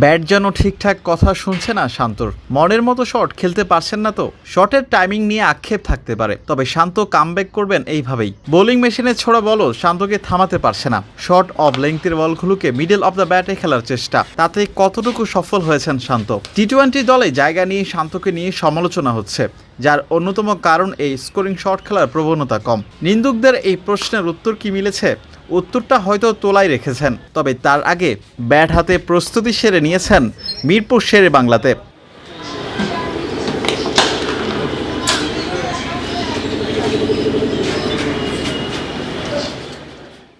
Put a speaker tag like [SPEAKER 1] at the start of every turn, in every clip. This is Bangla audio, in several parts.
[SPEAKER 1] ব্যাট যেন ঠিকঠাক কথা শুনছে না শান্তর। মনের মতো শট খেলতে পারছেন না তো। শটের টাইমিং নিয়ে আক্ষেপ থাকতে পারে, তবে শান্ত কামব্যাক করবেন এইভাবেই। বোলিং মেশিনে ছোড়া বলও শান্তকে থামাতে পারছে না। শর্ট অফ লেংথের বলগুলোকে মিডল অফ দ্য ব্যাটে খেলার চেষ্টা। তাতে কতটুকু সফল হয়েছেন শান্ত? টি টোয়েন্টি দলে জায়গা নিয়ে শান্তকে নিয়ে সমালোচনা হচ্ছে। যার অন্যতম কারণ এই স্কোরিং শট খেলার প্রবণতা কম। নিন্দুকদের এই প্রশ্নের উত্তর কি মিলেছে? উত্তরটা হয়তো তোলাই রেখেছেন, তবে তার আগে ব্যাট হাতে প্রস্তুতি সেরে নিয়েছেন মিরপুর শেরে বাংলাতে।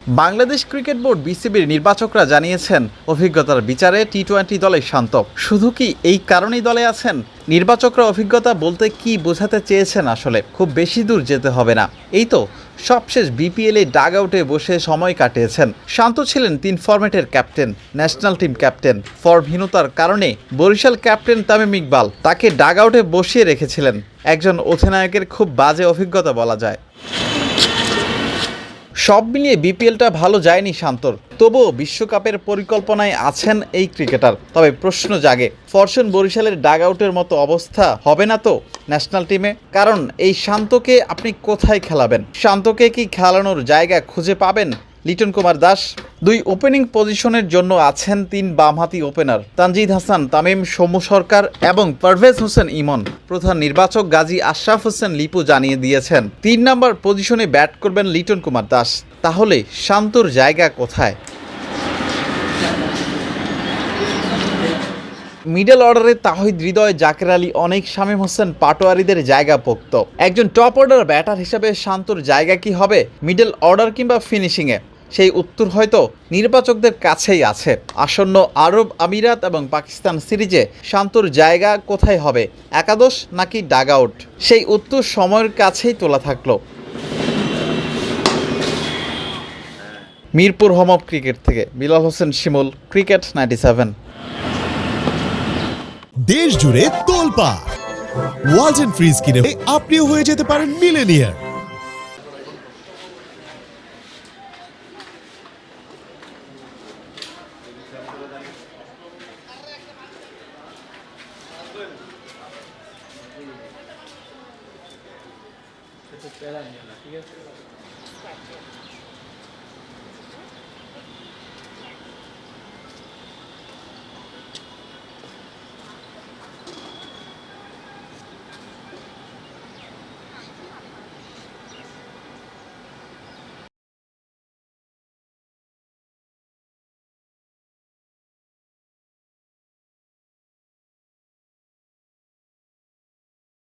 [SPEAKER 1] বাংলাদেশ ক্রিকেট বোর্ড বিসিবির নির্বাচকরা জানিয়েছেন, অভিজ্ঞতার বিচারে টি টোয়েন্টি দলে শান্ত। শুধু কি এই কারণেই দলে আছেন? নির্বাচকরা অভিজ্ঞতা বলতে কি বোঝাতে চেয়েছেন আসলে? খুব বেশি দূর যেতে হবে না। এই তো, সবশেষ বিপিএল ডাগ আউটে বসে সময় কাটিয়েছেন। শান্ত ছিলেন তিন ফরম্যাটের ক্যাপ্টেন, ন্যাশনাল টিম ক্যাপ্টেন। ফর্মহীনতার কারণে বরিশাল ক্যাপ্টেন তামিম ইকবাল তাকে ডাগ আউটে বসিয়ে রেখেছিলেন। একজন অধিনায়কের খুব বাজে অভিজ্ঞতা বলা যায়। সব মিলিয়ে বিপিএলটা ভালো যায়নি শান্তর। তবুও বিশ্বকাপের পরিকল্পনায় আছেন এই ক্রিকেটার। তবে প্রশ্ন জাগে, ফরচুন বরিশালের ডাগ আউটের মতো অবস্থা হবে না তো ন্যাশনাল টিমে? কারণ এই শান্তকে আপনি কোথায় খেলাবেন? শান্তকে কি খেলানোর জায়গা খুঁজে পাবেন? লিটন কুমার দাস, দুই ওপেনিং পজিশনের জন্য আছেন তিন বামহাতি ওপেনার তানজিদ হাসান, তামিম, সৌম্য সরকার এবং পারভেজ হোসেন ইমন। প্রধান নির্বাচক গাজী আশরাফ হোসেন লিপু জানিয়ে দিয়েছেন, তিন নম্বর পজিশনে ব্যাট করবেন লিটন কুমার দাস। তাহলে শান্তর জায়গা কোথায়? মিডল অর্ডারে তাহিদ হৃদয়, জাকের আলী, অনেক, শামীম হোসেন, পাটোয়ারিদের জায়গা পোক্ত। একজন টপ অর্ডার ব্যাটার হিসেবে শান্তর জায়গা কি হবে? মিডল অর্ডার কিংবা ফিনিশিংয়ে সেই উত্তর হয়তো নির্বাচকদের কাছেই আছে। আসন্ন আরব আমিরাত এবং পাকিস্তান সিরিজে শান্তর জায়গা কোথায় হবে? একাদশ নাকি ডাগ আউট সেই উত্তর সময়ের কাছেই তোলা থাকল। মিরপুর হোম অফ ক্রিকেট থেকে Bilal Hossain Shimul, cricket ninety seven.
[SPEAKER 2] দেশ জুড়ে তোলপা ওয়ালটন ফ্রিজ কিনে আপনিও হয়ে যেতে পারেন মিলেনিয়ার। recuperan en la.